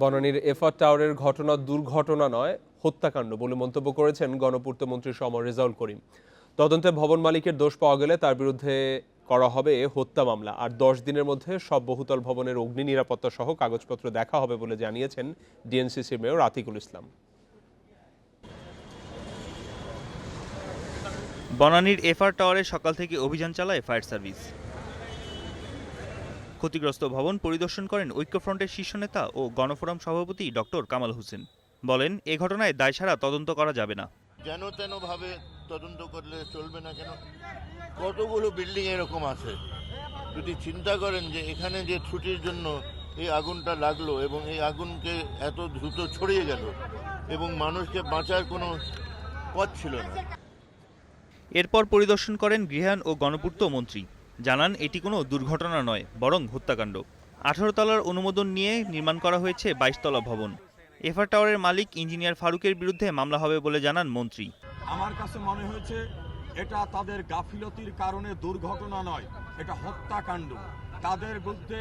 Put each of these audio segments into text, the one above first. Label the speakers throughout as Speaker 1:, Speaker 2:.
Speaker 1: বনানীর FR টাওয়ারের ঘটনা দুর্ঘটনা নয়, হত্যাকাণ্ড বলে মন্তব্য করেছেন গণপূর্ত মন্ত্রী সমর রেজাউল করিম। তদন্তে ভবন মালিকের দোষ পাওয়া গেলে তার বিরুদ্ধে করা হবে হত্যা মামলা। আর দশ দিনের মধ্যে সব বহুতল ভবনের অগ্নি নিরাপত্তা সহ কাগজপত্র দেখা হবে বলে জানিয়েছেন ডিএনসিসির মেয়র আতিকুল ইসলাম।
Speaker 2: বনানীর এফআর টাওয়ারে সকাল থেকে অভিযান চালায় ফায়ার সার্ভিস। ক্ষতিগ্রস্ত ভবন পরিদর্শন করেন ঐক্যফ্রন্টের শীর্ষ নেতা ও গণফোরাম সভাপতি ডক্টর কামাল হোসেন। বলেন এ ঘটনায় দায় ছাড়া তদন্ত করা যাবে না।
Speaker 3: যেন তেন ভাবে তদন্ত করলে চলবে না কেন? কতগুলো বিল্ডিং এরকম আছে? যদি চিন্তা করেন যে এখানে যে ছুটির জন্য এই আগুনটা লাগল এবং এই আগুনকে এত দ্রুত ছড়িয়ে গেল এবং মানুষকে বাঁচার কোনো পথ ছিল না।
Speaker 2: এরপর পরিদর্শন করেন গৃহায়ণ ও গণপূর্ত মন্ত্রী। জানান, এটি কোনো দুর্ঘটনা নয়, বরং হত্যাকাণ্ড। আঠারো তলার অনুমোদন নিয়ে নির্মাণ করা হয়েছে বাইশ তলা ভবন। এফআর টাওয়ারের মালিক ইঞ্জিনিয়ার ফারুকের বিরুদ্ধে মামলা হবে বলে জানান মন্ত্রী।
Speaker 4: আমার কাছে মনে হয়েছে, এটা তাদের গাফিলতির কারণে দুর্ঘটনা নয়, এটা হত্যাকাণ্ড। তাদের বিরুদ্ধে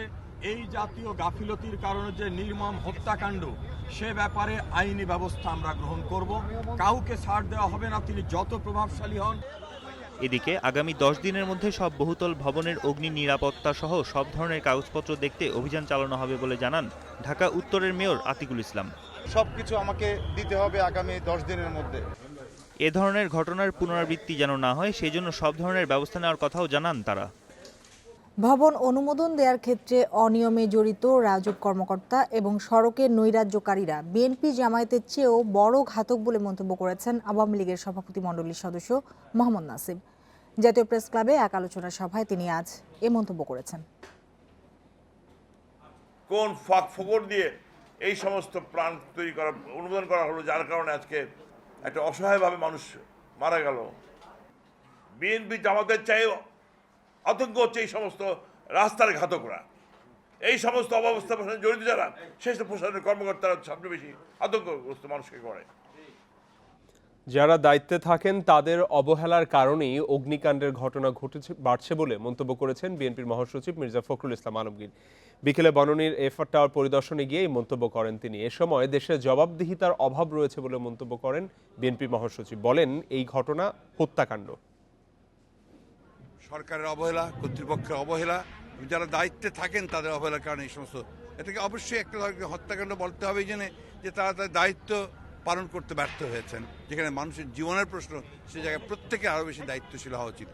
Speaker 4: এই জাতীয় গাফিলতির কারণে যে নির্মম হত্যাকাণ্ড, সে ব্যাপারে আইনি ব্যবস্থা আমরা গ্রহণ করব। কাউকে ছাড় দেওয়া হবে না, তিনি যত প্রভাবশালী হন
Speaker 2: এদিকে আগামী দশ দিনের মধ্যে সব বহুতল ভবনের অগ্নি নিরাপত্তা সহ সব ধরনের কাগজপত্র দেখতে অভিযান চালানো হবে বলে জানান ঢাকা উত্তরের মেয়র আতিকুল ইসলাম।
Speaker 5: সব কিছু আমাকে দিতে হবে আগামী দশ দিনের মধ্যে।
Speaker 2: এ ধরনের ঘটনার পুনরাবৃত্তি যেন না হয় সেই জন্য সব ধরনের ব্যবস্থা নেওয়ার কথাও জানান তারা।
Speaker 6: ভবন অনুমোদন দেওয়ার ক্ষেত্রে অনিয়মে জড়িত রাজক কর্মকর্তা এবং সড়কের নৈরাজ্যকারীরা বিএনপি জামায়াতের চেয়েও বড় ঘাতক বলে মন্তব্য করেছেন আওয়ামী লীগের সভাপতি মণ্ডলীর সদস্য মোহাম্মদ নাসিম জাতীয় প্রেস ক্লাবে এক আলোচনা সভায় তিনি আজ এ মন্তব্য করেছেন।
Speaker 7: কোন ফাঁক ফোকর দিয়ে এই সমস্ত প্রাণ তৈরি করা, অনুমোদন করা হলো যার কারণে আজকে একটা অসহায়ভাবে মানুষ মারা গেল? বিএনপি জামাতের চাই আতঙ্ক হচ্ছে এই সমস্ত রাস্তার ঘাতকরা। এই সমস্ত অব্যবস্থা প্রশাসনে জড়িত যারা সেই প্রশাসনের কর্মকর্তারা সবচেয়ে বেশি আতঙ্কগ্রস্ত মানুষকে করে।
Speaker 1: যারা দায়িত্বে থাকেন, তাদের অবহেলার কারণেই অগ্নিকাণ্ডের ঘটনা ঘটেছে, বাড়ছে বলে মন্তব্য করেছেন বিএনপির মহাসচিব মির্জা ফখরুল ইসলাম আলমগীর। বিকেলে বননীর এফআর টাওয়ার পরিদর্শনে গিয়ে এই মন্তব্য করেন তিনি। এ সময় দেশে জবাবদিহিতার অভাব রয়েছে বলে মন্তব্য করেন বিএনপি মহাসচিব। বলেন, এই ঘটনা হত্যাকাণ্ড।
Speaker 8: সরকারের অবহেলা, কর্তৃপক্ষের অবহেলা যারা দায়িত্বে থাকেন তাদের অবহেলার কারণে এই সমস্ত। এটাকে অবশ্যই একটা হত্যাকাণ্ড বলতে হবে জেনে যে তারা তাদের দায়িত্ব পালন করতে ব্যর্থ হয়েছেন। যেখানে মানুষের জীবনের প্রশ্ন, সে জায়গায় প্রত্যেকে আরও বেশি দায়িত্বশীল হওয়া উচিত।